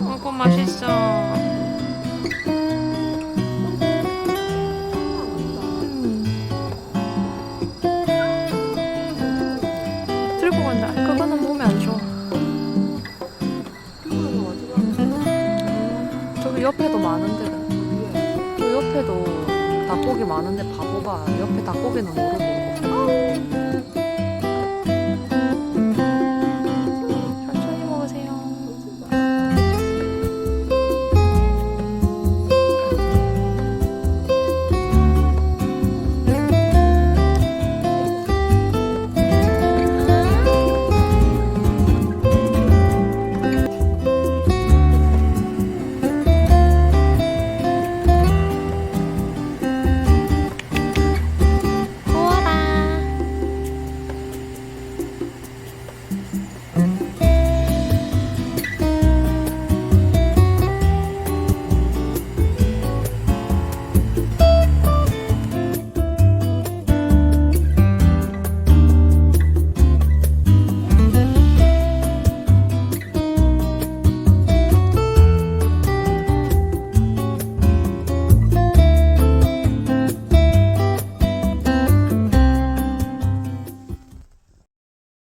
어구 맛있어. 음. 들고 간다. 그거는 몸에 안 좋아. 저기 옆에도 많은데. 저 옆에도 닭고기 많은데 바보가 옆에 닭고기는 모르고.